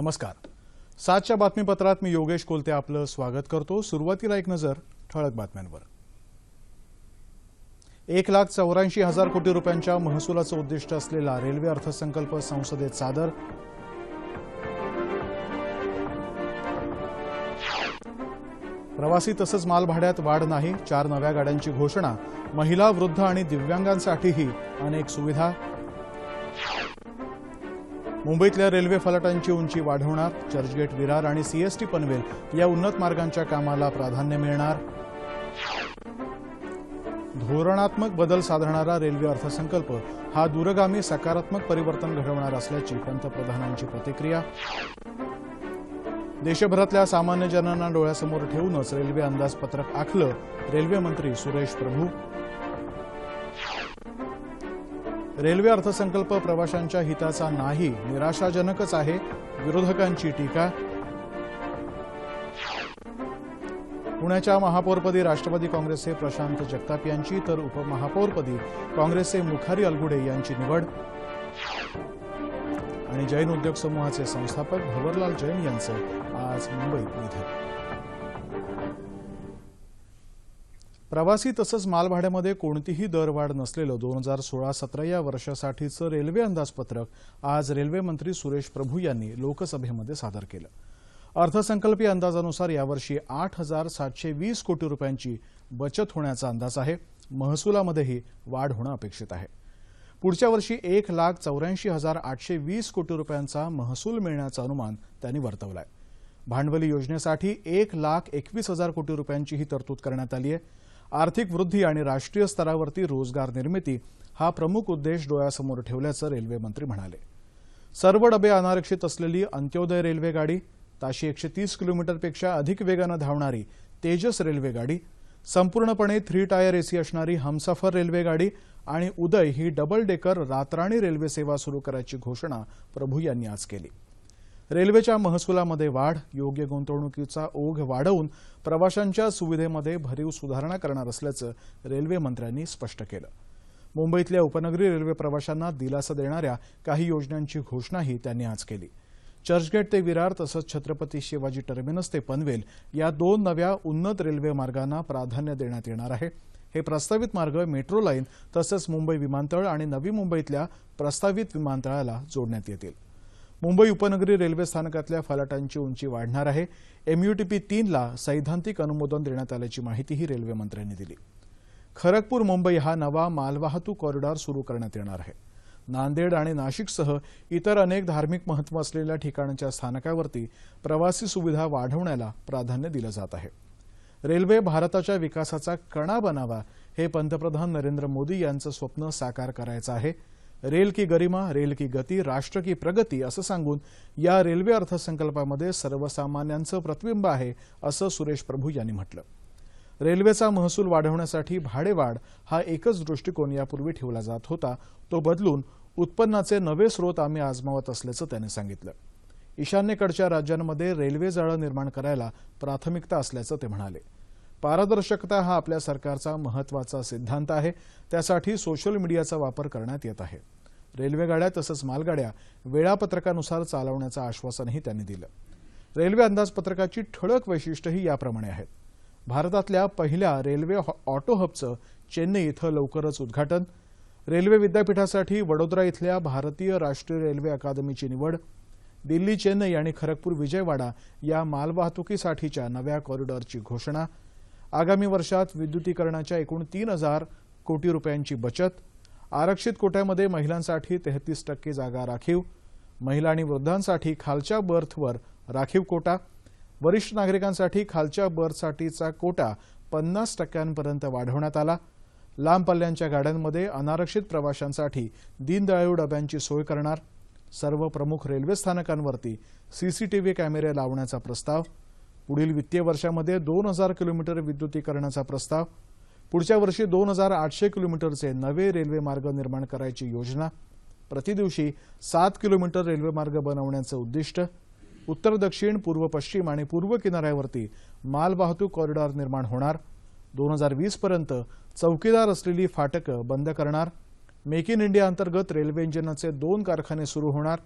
नमस्कार. सातच्या बातमीपत्रात मी योगेश कोलते आपलं स्वागत करतो. सुरुवातीला एक नजर ठळक बातम्यांवर. एक लाख चौऱ्याऐंशी हजार कोटी रुपयांच्या महसुलाचं उद्दिष्ट असलेला रेल्वे अर्थसंकल्प संसदेत सादर. प्रवासी तसंच मालभाड्यात वाढ नाही चार नव्या गाड्यांची घोषणा. महिला वृद्ध आणि दिव्यांगांसाठीही अनेक सुविधा मुंबईतल्या रेल्वे फलाटांची उंची वाढवणार चर्चगेट विरार आणि सीएसटी पनवेल या उन्नत मार्गांच्या कामाला प्राधान्य मिळणार. धोरणात्मक बदल साधणारा रेल्वे अर्थसंकल्प हा दूरगामी सकारात्मक परिवर्तन घडवणार असल्याची पंतप्रधानांची प्रतिक्रिया. देशभरातल्या सामान्य जनांना डोळ्यासमोर ठेवूनच रेल्वे अंदाजपत्रक आखलं रेल्वे मंत्री सुरेश प्रभू. रेल्वे अर्थसंकल्प प्रवाशांच्या हिताचा नाही निराशाजनकच आहे विरोधकांची टीका. पुण्याच्या महापौरपदी राष्ट्रवादी काँग्रेसचे प्रशांत जगताप यांची तर उपमहापौरपदी काँग्रेसचे मुखारी अलगुडे यांची निवड. आणि जैन उद्योग समूहाचे संस्थापक भवरलाल जैन यांचं आज मुंबईत निधन. प्रवासी तसंच मालभाड्यामध्ये कोणतीही दरवाढ नसलेलं दोन हजार सोळा सतरा या वर्षासाठीचं रेल्वे अंदाजपत्रक आज रेल्वे मंत्री सुरेश प्रभू यांनी लोकसभेमध्ये सादर केलं. अर्थसंकल्पीय अंदाजानुसार यावर्षी आठ हजार सातशे वीस कोटी रुपयांची बचत होण्याचा अंदाज आहे. महसुलामध्येही वाढ होणं अपेक्षित आहे. पुढच्या वर्षी एक लाख चौऱ्याऐंशी हजार आठशे वीस कोटी रुपयांचा महसूल मिळण्याचं अनुमान त्यांनी वर्तवलं आहे भांडवली योजनेसाठी एक लाख एकवीस हजार कोटी रुपयांची ही तरतूद करण्यात आली आहे. आर्थिक वृद्धी आणि राष्ट्रीय स्तरावरती रोजगार निर्मिती हा प्रमुख उद्देश डोळ्यासमोर ठेवल्याचं रेल्वे मंत्री म्हणाले. सर्व डबे अनारक्षित असलेली अंत्योदय रेल्वे गाडी ताशी एकशे तीस किलोमीटरपेक्षा अधिक वेगानं धावणारी तेजस रेल्वे गाडी संपूर्णपणे थ्री टायर एसी असणारी हमसफर रेल्वे गाडी आणि उदय ही डबल डेकर रातराणी रेल्वे सेवा सुरू करायची घोषणा प्रभू यांनी आज केली. रेल्वेच्या महसुलामध्ये वाढ योग्य गुंतवणुकीचा ओघ वाढवून प्रवाशांच्या सुविधेमध्ये भरीव सुधारणा करणार असल्याचं रेल्वे मंत्र्यांनी स्पष्ट केलं. मुंबईतल्या उपनगरी रेल्वे प्रवाशांना दिलासा देणाऱ्या काही योजनांची घोषणाही त्यांनी आज केली. चर्चगेट ते विरार तसंच छत्रपती शिवाजी टर्मिनस ते पनवेल या दोन नव्या उन्नत रेल्वे मार्गांना प्राधान्य देण्यात येणार आहे. हे प्रस्तावित मार्ग मेट्रो लाईन तसंच मुंबई विमानतळ आणि नवी मुंबईतल्या प्रस्तावित विमानतळाला जोडण्यात येतील. मुंबई उपनगरी रेल्वे स्थानकातल्या फलाटांची उंची वाढणार आहे. एमयूटीपी तीनला सैद्धांतिक अनुमोदन देण्यात आल्याची माहितीही रेल्वे मंत्र्यांनी दिली. खरगपूर मुंबई हा नवा मालवाहतूक कॉरिडॉर सुरू करण्यात येणार आहे. नांदेड आणि नाशिकसह इतर अनेक धार्मिक महत्त्व असलेल्या ठिकाणच्या स्थानकावरती प्रवासी सुविधा वाढवण्याला प्राधान्य दिलं जात आहे. रेल्वे भारताच्या विकासाचा कणा बनावा हे पंतप्रधान नरेंद्र मोदी यांचं स्वप्न साकार करायचं आहे. रेल की गरिमा रेल की गती राष्ट्र की प्रगती असं सांगून या रेल्वे अर्थसंकल्पामध्ये सर्वसामान्यांचं प्रतिबिंब आहे असं सुरेश प्रभू यांनी म्हटलं. रेल्वेचा महसूल वाढवण्यासाठी भाडेवाढ हा एकच दृष्टिकोन यापूर्वी ठेवला जात होता. तो बदलून उत्पन्नाचे नवे स्रोत आम्ही आजमावत असल्याचं त्यांनी सांगितलं. ईशान्येकडच्या राज्यांमध्ये रेल्वे जाळं निर्माण करायला प्राथमिकता असल्याचं ते म्हणाले. पारदर्शकता हा आपल्या सरकारचा महत्त्वाचा सिद्धांत आहे. त्यासाठी सोशल मीडियाचा वापर करण्यात येत आहे. रेल्वेगाड्या तसंच मालगाड्या वेळापत्रकानुसार चालवण्याचं आश्वासनही त्यांनी दिलं. रेल्वे अंदाजपत्रकाची ठळक वैशिष्ट्यही याप्रमाणे आहेत. भारतातल्या पहिल्या रेल्वे ऑटो हबचं चेन्नई इथं लवकरच उद्घाटन. रेल्वे विद्यापीठासाठी वडोदरा इथल्या भारतीय राष्ट्रीय रेल्वे अकादमीची निवड. दिल्ली चेन्नई आणि खरगपूर विजयवाडा या मालवाहतुकीसाठीच्या नव्या कॉरिडॉरची घोषणा. आगामी वर्षात विद्युतीकरणाच्या एकूण तीन हजार कोटी रुपयांची बचत आरक्षित कोट्यामध्ये महिलांसाठी तेहतीस टक्के जागा राखीव महिला आणि वृद्धांसाठी खालच्या बर्थवर राखीव कोटा वरिष्ठ नागरिकांसाठी खालच्या बर्थसाठीचा कोटा पन्नास टक्क्यांपर्यंत वाढवण्यात आला. लांब पल्ल्यांच्या गाड्यांमध्ये अनारक्षित प्रवाशांसाठी दीनदयाळू डब्यांची सोय करणार. सर्व प्रमुख रेल्वे स्थानकांवरती सीसीटीव्ही कॅमेरे लावण्याचा प्रस्ताव पुढील वित्तीय वर्षामध्ये दोन हजार किलोमीटर विद्युतीकरणाचा प्रस्ताव पुढच्या वर्षी दोन हजार आठशे किलोमीटरचे नवे रेल्वे मार्ग निर्माण करायची योजना प्रतिदिवशी सात किलोमीटर रेल्वे मार्ग बनवण्याचं उद्दिष्ट उत्तर दक्षिण पूर्व पश्चिम आणि पूर्व किनाऱ्यावरती मालवाहतूक कॉरिडॉर निर्माण होणार दोन हजार वीसपर्यंत चौकीदार असलेली फाटकं बंद करणार मेक इन इंडिया अंतर्गत रेल्वे इंजिनाचे दोन कारखाने सुरू होणार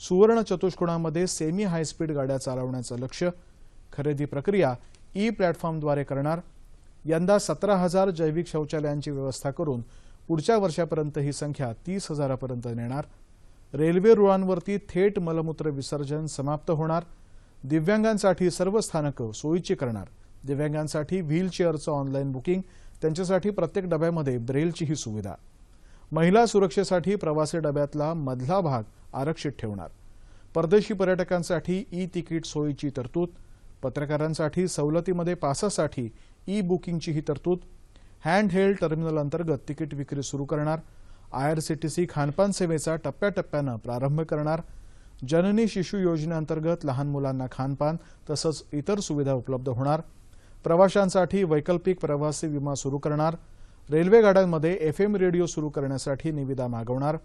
सुवर्ण चतुष्कोणामध्ये सेमी हायस्पीड गाड्या चालवण्याचं लक्ष्य खरेदी प्रक्रिया ई प्लॅटफॉर्मद्वारे करणार. यंदा सतरा हजार जैविक शौचालयांची व्यवस्था करून पुढच्या वर्षापर्यंत ही संख्या तीस हजारापर्यंत नेणार. रेल्वे रुळांवरती थेट मलमूत्र विसर्जन समाप्त होणार. दिव्यांगांसाठी सर्व स्थानकं सोयीची करणार. दिव्यांगांसाठी व्हीलचेअरचं ऑनलाईन बुकिंग त्यांच्यासाठी प्रत्येक डब्यामध्ये ब्रेलची ही सुविधा. महिला सुरक्षेसाठी प्रवासी डब्यातला मधला भाग आरक्षित ठेवणार. परदेशी पर्यटकांसाठी ई तिकीट सोयीची तरतूद पत्रकारांसाठी सवलतीमध्ये पासासाठी ई बुकिंगची ही तरतूद. हँड हेल्ड टर्मिनल अंतर्गत तिकीट विक्री सुरू करणार. आयआरसीटीसी खानपान सेवेचा टप्प्याटप्प्यानं प्रारंभ करणार. जननी शिशु योजनेअंतर्गत लहान मुलांना खानपान तसंच इतर सुविधा उपलब्ध होणार. प्रवाशांसाठी वैकल्पिक प्रवासी विमा सुरू करणार. रेल्वे गाड्यांमध्ये एफ एम रेडिओ सुरू करण्यासाठी निविदा मागवणार.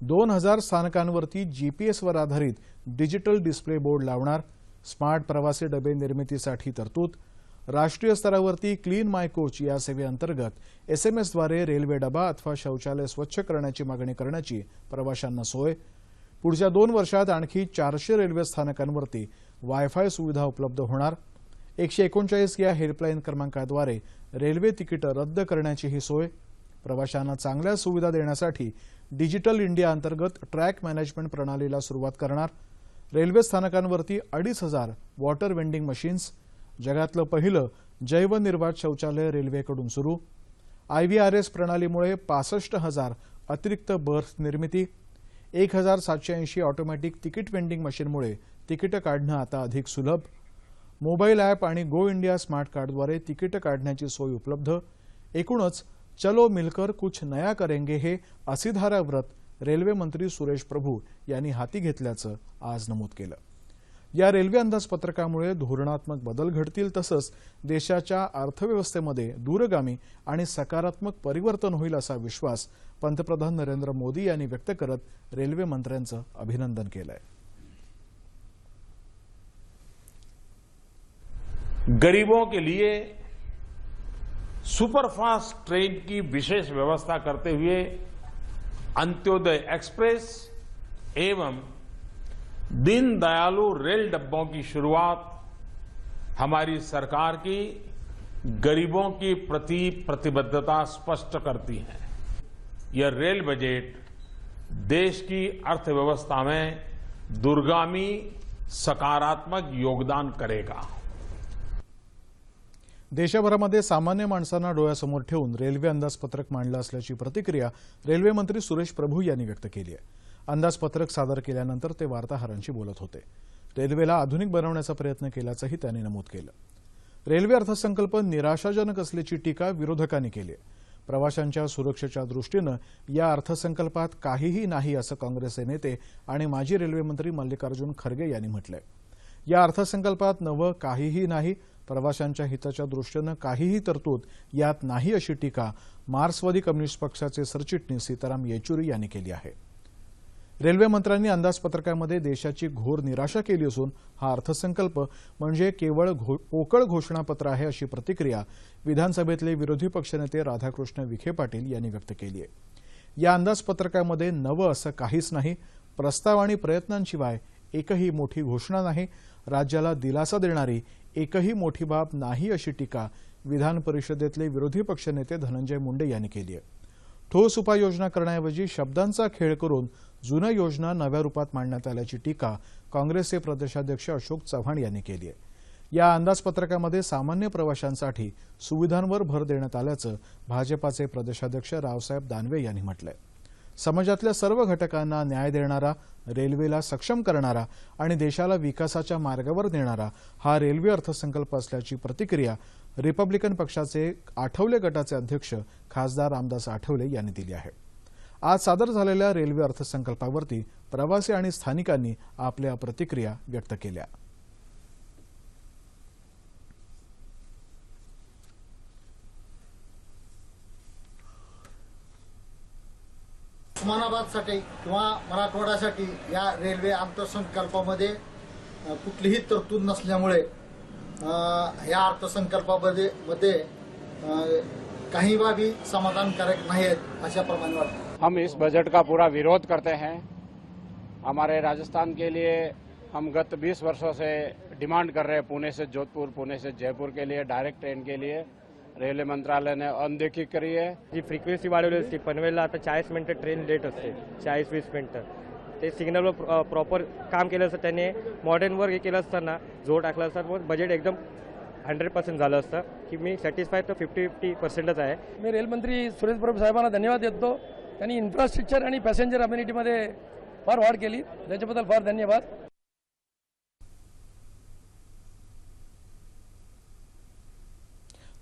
दोन हजार स्थानकांवरती जीपीएसवर आधारित डिजिटल डिस्प्ले बोर्ड लावणार. स्मार्ट प्रवासी डबे निर्मितीसाठी तरतूद राष्ट्रीय स्तरावरती क्लीन माय कोच या सेवेअंतर्गत एसएमएसद्वारे रेल्वे डबा अथवा शौचालय स्वच्छ करण्याची मागणी करण्याची प्रवाशांना सोय. पुढच्या दोन वर्षात आणखी चारशे रेल्वे स्थानकांवरती वायफाय सुविधा उपलब्ध होणार. एकशे एकोणचाळीस या हेल्पलाईन क्रमांकाद्वारे रेल्वे तिकीटं रद्द करण्याची ही सोय. प्रवाशांना चांगल्या सुविधा देण्यासाठी डिजिटल इंडिया अंतर्गत ट्रॅक मॅनेजमेंट प्रणालीला सुरुवात करणार. रेल्वे स्थानकांवरती अडीच हजार वॉटर वेंडिंग मशीन्स जगातलं पहिलं जैवनिर्वात शौचालय रेल्वेकडून सुरू. आयव्हीआरएस प्रणालीमुळे पासष्ट हजार अतिरिक्त बर्थ निर्मिती एक हजार सातशे ऐंशी ऑटोमॅटिक तिकीट वेंडिंग मशीनमुळे तिकीटं काढणं आता अधिक सुलभ. मोबाईल ॲप आणि गो इंडिया स्मार्ट कार्डद्वारे तिकीटं काढण्याची सोय उपलब्ध. एकूणच चलो मिलकर कुछ नया करेंगे हे असिधारा व्रत रेल्वे मंत्री सुरेश प्रभू यांनी हाती घेतल्याचं आज नमूद केलं. या रेल्वे अंदाजपत्रकामुळे धोरणात्मक बदल घडतील तसंच देशाच्या अर्थव्यवस्थेमध्ये दूरगामी आणि सकारात्मक परिवर्तन होईल असा विश्वास पंतप्रधान नरेंद्र मोदी यांनी व्यक्त करत रेल्वे मंत्र्यांचं अभिनंदन केलंय. गरीबों के लिए सुपरफास्ट ट्रेन की विशेष व्यवस्था करते हुए अंत्योदय एक्सप्रेस एवं दीनदयालु रेल डब्बों की शुरुआत हमारी सरकार की गरीबों की प्रति प्रतिबद्धता स्पष्ट करती है। यह रेल बजट देश की अर्थव्यवस्था में दुर्गामी सकारात्मक योगदान करेगा। देशभरामध्ये सामान्य माणसांना डोळ्यासमोर ठेवून रेल्वे अंदाजपत्रक मांडलं असल्याची प्रतिक्रिया रेल्वे मंत्री सुरेश प्रभू यांनी व्यक्त केली आहे. अंदाजपत्रक सादर केल्यानंतर ते वार्ताहरांशी बोलत होते. रेल्वेला आधुनिक बनवण्याचा प्रयत्न केल्याचंही त्यांनी नमूद केलं. रेल्वे अर्थसंकल्प निराशाजनक असल्याची टीका विरोधकांनी केली आहे. प्रवाशांच्या सुरक्षेच्या दृष्टीनं या अर्थसंकल्पात काहीही नाही असं काँग्रेसचे नेते आणि माजी रेल्वेमंत्री मल्लिकार्जुन खरगे यांनी म्हटलंय. या अर्थसंकल्पात नवं काहीही नाही प्रवाशांच्या हिताच्या दृष्टीनं काहीही तरतूद यात नाही अशी टीका मार्क्सवादी कम्युनिस्ट पक्षाचे सरचिटणीस सीताराम येचुरी यांनी केली आहे. रेल्वे मंत्र्यांनी अंदाजपत्रकामध्ये देशाची घोर निराशा केली असून हा अर्थसंकल्प म्हणजे केवळ घो पोकळ घोषणापत्र आहे अशी प्रतिक्रिया विधानसभेतले विरोधी पक्षनेते राधाकृष्ण विखे पाटील यांनी व्यक्त केली आहे. या अंदाजपत्रकामध्ये नवं असं काहीच नाही प्रस्ताव आणि प्रयत्नांशिवाय एकही मोठी घोषणा नाही राज्याला दिलासा देणारी एकही मोठी बाब नाही अशी टीका विधान परिषदेतले विरोधी पक्षनेते धनंजय मुंडे यांनी केली आहे. ठोस उपाययोजना करण्याऐवजी शब्दांचा खेळ करून जुन्या योजना नव्या रूपात मांडण्यात आल्याची टीका काँग्रेसचे प्रदेशाध्यक्ष अशोक चव्हाण यांनी केली आहे. या अंदाजपत्रकामध्ये सामान्य प्रवाशांसाठी सुविधांवर भर देण्यात आल्याचं भाजपाचे प्रदेशाध्यक्ष रावसाहेब दानवे यांनी म्हटलं आहे समाजातल्या सर्व घटकांना न्याय देणारा रेल्वेला सक्षम करणारा आणि देशाला विकासाच्या मार्गावर नेणारा हा रेल्वे अर्थसंकल्प असल्याची प्रतिक्रिया रिपब्लिकन पक्षाचे आठवले गटाचे अध्यक्ष खासदार रामदास आठवले यांनी दिली आहे. आज सादर झालेल्या रेल्वे अर्थसंकल्पावरती प्रवासी आणि स्थानिकांनी आपल्या प्रतिक्रिया व्यक्त केल्या. महाराष्ट्रासाठी किंवा मराठवाड्यासाठी या रेल्वे अर्थसंकल्पामध्ये कुठलीही तरतूद नसल्यामुळे या अर्थसंकल्पामध्ये मध्ये काही बाबी समाधानकारक नाही आहेत अशा प्रमाण वाटतं. हम इस बजट का पूरा विरोध करते हैं। हमारे राजस्थान के लिए हम गत 20 वर्षों से डिमांड कर रहे हैं पुणे से जोधपुर पुणे से जयपुर के लिए डायरेक्ट ट्रेन के लिए। रेल्वे मंत्रालयाने अनदेखी करी आहे जी फ्रिक्वेन्सी वाढवली असती पनवेलला आता चाळीस मिनटं ट्रेन लेट असते चाळीस वीस मिनटं। ते सिग्नलवर प्रॉपर काम केलं असतं. त्याने मॉडर्नवर हे केलं असताना जोर टाकलं असतं. मग बजेट एकदम हंड्रेड पर्सेंट झालं असतं. की मी सॅटिस्फाय तर फिफ्टी फिफ्टी पर्सेंटच आहे. मी रेलमंत्री सुरेश प्रभू साहेबांना धन्यवाद देतो. त्यांनी इन्फ्रास्ट्रक्चर आणि पॅसेंजर अम्युनिटीमध्ये फार वाढ केली. त्याच्याबद्दल फार धन्यवाद.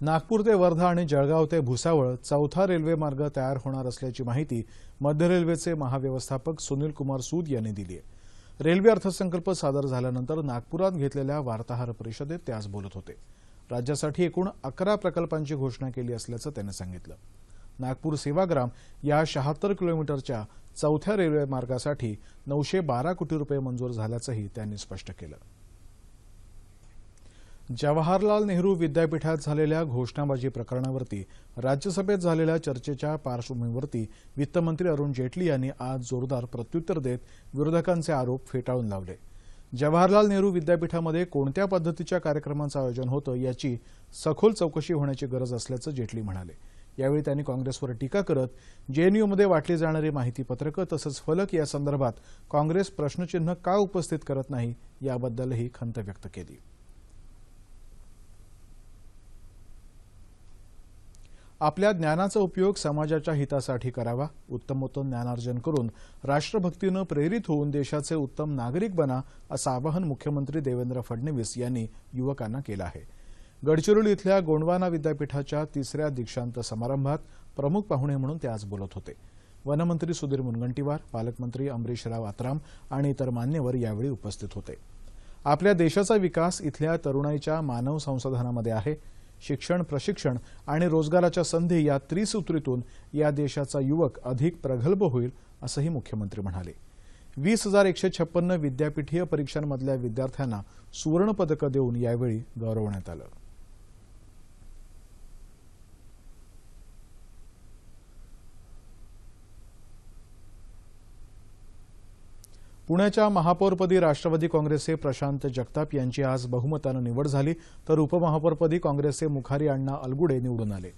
नागपूर ते वर्धा आणि जळगाव ते भुसावळ चौथा रेल्वे मार्ग तयार होणार असल्याची माहिती मध्य रेल्वेचे महाव्यवस्थापक सुनील कुमार सूद यांनी दिली आहे. रेल्वे अर्थसंकल्प सादर झाल्यानंतर नागपुरात घेतलेल्या वार्ताहर परिषदेत ते आज बोलत होते. राज्यासाठी एकूण अकरा प्रकल्पांची घोषणा केली असल्याचं त्यांनी सांगितलं. नागपूर सेवाग्राम या शहात्तर किलोमीटरच्या चौथ्या रेल्वे मार्गासाठी नऊशे बारा कोटी रुपये मंजूर झाल्याचंही त्यांनी स्पष्ट केलं. जवाहरलाल नेहरू विद्यापीठात झालेल्या घोषणाबाजी प्रकरणावरती राज्यसभेत झालेल्या चर्चेच्या पार्श्वभूमीवरती वित्तमंत्री अरुण जेटली यांनी आज जोरदार प्रत्युत्तर देत विरोधकांचे आरोप फेटाळून लावले. जवाहरलाल नेहरू विद्यापीठामध्ये कोणत्या पद्धतीच्या कार्यक्रमांचं आयोजन होतं याची सखोल चौकशी होण्याची गरज असल्याचं जेटली म्हणाले. यावेळी त्यांनी काँग्रेसवर टीका करत जेएनयूमध्ये वाटली जाणारी माहिती पत्रकं तसंच फलक या संदर्भात काँग्रेस प्रश्नचिन्ह का उपस्थित करत नाही याबद्दलही खंत व्यक्त केली. आपल्या ज्ञानाचा उपयोग समाजाच्या हितासाठी करावा. उत्तमोत्तम ज्ञानार्जन करून राष्ट्रभक्तीनं प्रेरित होऊन देशाचे उत्तम नागरिक बना असं आवाहन मुख्यमंत्री देवेंद्र फडणवीस यांनी युवकांना केलं आहे. गडचिरोली इथल्या गोंडवाना विद्यापीठाच्या तिसऱ्या दीक्षांत समारंभात प्रमुख पाहुणे म्हणून ते आज बोलत होते. वनमंत्री सुधीर मुनगंटीवार पालकमंत्री अमरीशराव आत्राम आणि इतर मान्यवर यावेळी उपस्थित होते. आपल्या देशाचा विकास इथल्या तरुणाईच्या मानव संसाधनामध्ये आहे. शिक्षण प्रशिक्षण आणि रोजगाराच्या संधी या त्रिसूत्रीतून या देशाचा युवक अधिक प्रगल्भ होईल असंही मुख्यमंत्री म्हणाले. वीस हजार एकशे छप्पन्न विद्यापीठीय परीक्षांमधल्या विद्यार्थ्यांना सुवर्णपदकं देऊन यावेळी गौरवण्यात आलं. पुण्याच्या महापौरपदी राष्ट्रवादी काँग्रेसचे प्रशांत जगताप यांची आज बहुमतानं निवड झाली तर उपमहापौरपदी काँग्रेसचे मुखारी अण्णा अलगुडे निवडून आले.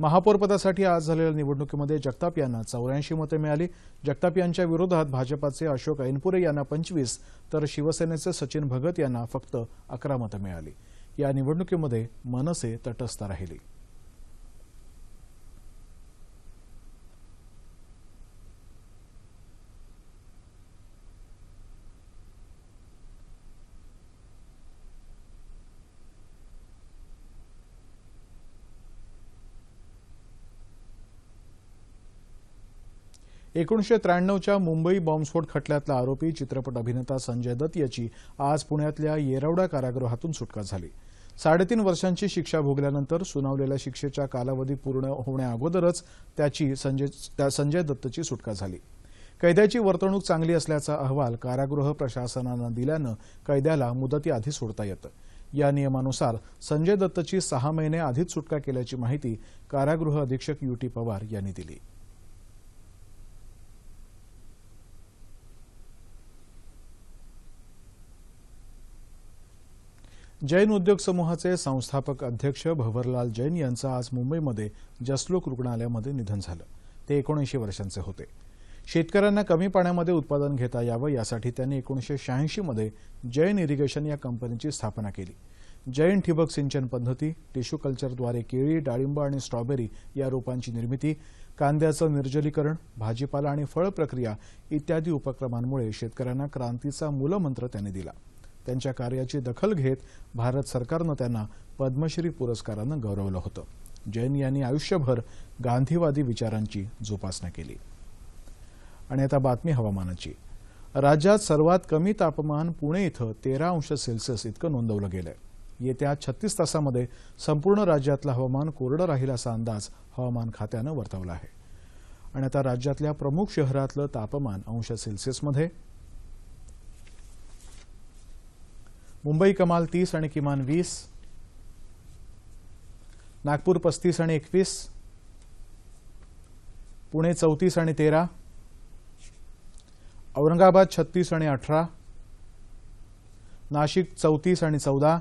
महापौरपदासाठी आज झालेल्या निवडणुकीमध्ये जगताप यांना चौऱ्याऐंशी मतं मिळाली. जगताप यांच्या विरोधात भाजपाचे अशोक ऐनपुरे यांना पंचवीस तर शिवसेनेचे सचिन भगत यांना फक्त अकरा मतं मिळाली. या निवडणुकीमध्ये मनसे तटस्थ राहिली. एकोणीशे त्र्याण्णवच्या मुंबई बॉम्बस्फोट खटल्यातला आरोपी चित्रपट अभिनेता संजय दत्त याची आज पुण्यातल्या येरवडा कारागृहातून सुटका झाली. साडेतीन वर्षांची शिक्षा भोगल्यानंतर सुनावलेल्या शिक्षेचा कालावधी पूर्ण होण्याअगोदरच त्याची संजय त्या संजय दत्तची सुटका झाली. कैद्याची वर्तणूक चांगली असल्याचा अहवाल कारागृह प्रशासनानं दिल्यानं कैद्याला मुदतीआधी सोडता येतं. या नियमानुसार संजय दत्तची सहा महिने आधीच सुटका केल्याची माहिती कारागृह अधीक्षक यू टी पवार यांनी दिली. जैन उद्योग समूहाचे संस्थापक अध्यक्ष भवरलाल जैन यांचं आज मुंबईमध्ये जसलोक रुग्णालयामध्ये निधन झालं. ते एकोणऐंशी वर्षांचे होते. शेतकऱ्यांना कमी पाण्यामध्ये उत्पादन घेता यावं यासाठी त्यांनी एकोणीशे शहाऐंशीमध्ये जैन इरिगेशन या कंपनीची स्थापना केली. जैन ठिबक सिंचन पद्धती टिश्यू कल्चरद्वारे केळी डाळिंब आणि स्ट्रॉबेरी या रोपांची निर्मिती कांद्याचं निर्जलीकरण भाजीपाला आणि फळ प्रक्रिया इत्यादी उपक्रमांमुळे शेतकऱ्यांना क्रांतीचा मूलमंत्र त्यांनी दिला. त्यांच्या कार्याची दखल घेत भारत सरकारनं त्यांना पद्मश्री पुरस्कारानं गौरवलं होतं. जैन यांनी आयुष्यभर गांधीवादी विचारांची जोपासना केली. आणि आता बातमी हवामानाची. राज्यात सर्वात कमी तापमान पुणे इथं तेरा अंश सेल्सिअस इतकं नोंदवलं गेलं येत्या छत्तीस तासामध्ये संपूर्ण राज्यातलं हवामान कोरडं राहील असा अंदाज हवामान खात्यानं वर्तवला आहे. आणि आता राज्यातल्या प्रमुख शहरातलं तापमान अंश सेल्सिअसमध्ये मुंबई कमाल तीस आणि किमान वीस. नागपूर पस्तीस आणि एकवीस. पुणे चौतीस आणि तेरा. औरंगाबाद छत्तीस आणि अठरा. नाशिक चौतीस आणि चौदा.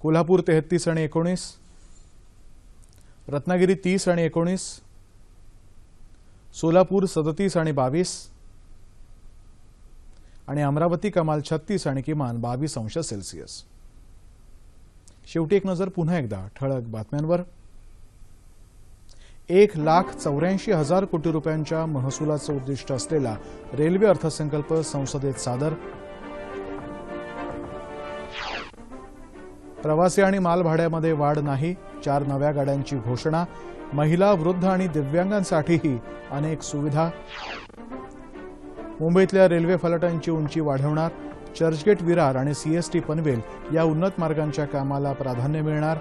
कोल्हापूर तेहत्तीस आणि एकोणीस. रत्नागिरी तीस आणि एकोणीस. सोलापूर सदतीस आणि बावीस. आणि अमरावती कमाल छत्तीस आणि किमान बावीस अंश सेल्सिअस. शेवटी एक नजर पुन्हा एकदा ठळक बातम्यांवर. एक लाख चौऱ्याऐंशी हजार कोटी रुपयांच्या महसुलाचं उद्दिष्ट असलेला रेल्वे अर्थसंकल्प संसदेत सादर. प्रवासी आणि मालभाड्यामध्ये वाढ नाही चार नव्या गाड्यांची घोषणा महिला वृद्ध आणि दिव्यांगांसाठीही अनेक सुविधा. मुंबईतल्या रेल्वे फलाटांची उंची वाढवणार चर्चगेट विरार आणि सीएसटी पनवेल या उन्नत मार्गांच्या कामाला प्राधान्य मिळणार.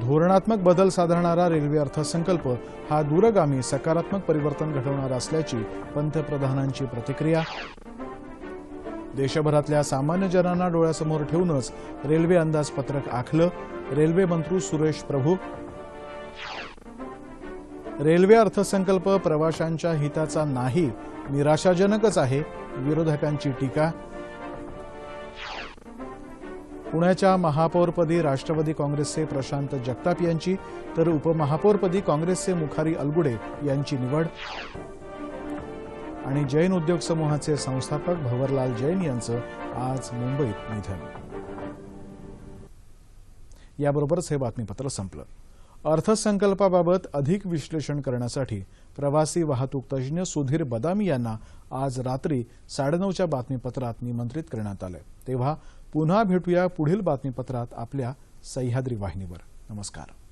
धोरणात्मक बदल साधणारा रेल्वे अर्थसंकल्प हा दूरगामी सकारात्मक परिवर्तन घडवणार असल्याची पंतप्रधानांची प्रतिक्रिया. देशभरातल्या सामान्य जनांना डोळ्यासमोर ठेवूनच रेल्वे अंदाजपत्रक आखलं. रेल्वे मंत्री सुरेश प्रभू रेल्वे अर्थसंकल्प प्रवाशांच्या हिताचा नाही निराशाजनकच आहे विरोधकांची टीका. पुण्याच्या महापौरपदी राष्ट्रवादी काँग्रेसचे प्रशांत जगताप यांची तर उपमहापौरपदी काँग्रेसचे मुखारी अलगुडे यांची निवड. आणि जैन उद्योग समूहाचे संस्थापक भवरलाल जैन यांचं आज मुंबईत निधन. याबरोबरच हे बातमीपत्र संपलं. अर्थसंकल्पाबाबत अधिक विश्लेषण करण्यासाठी प्रवासी वाहतूक तज्ज्ञ सुधीर बदामी यांना आज रात्री साडेनऊच्या बातमीपत्रात निमंत्रित करण्यात आलं तेव्हा पुन्हा भेटूया पुढील बातमीपत्रात आपल्या सह्याद्री वाहिनीवर. नमस्कार.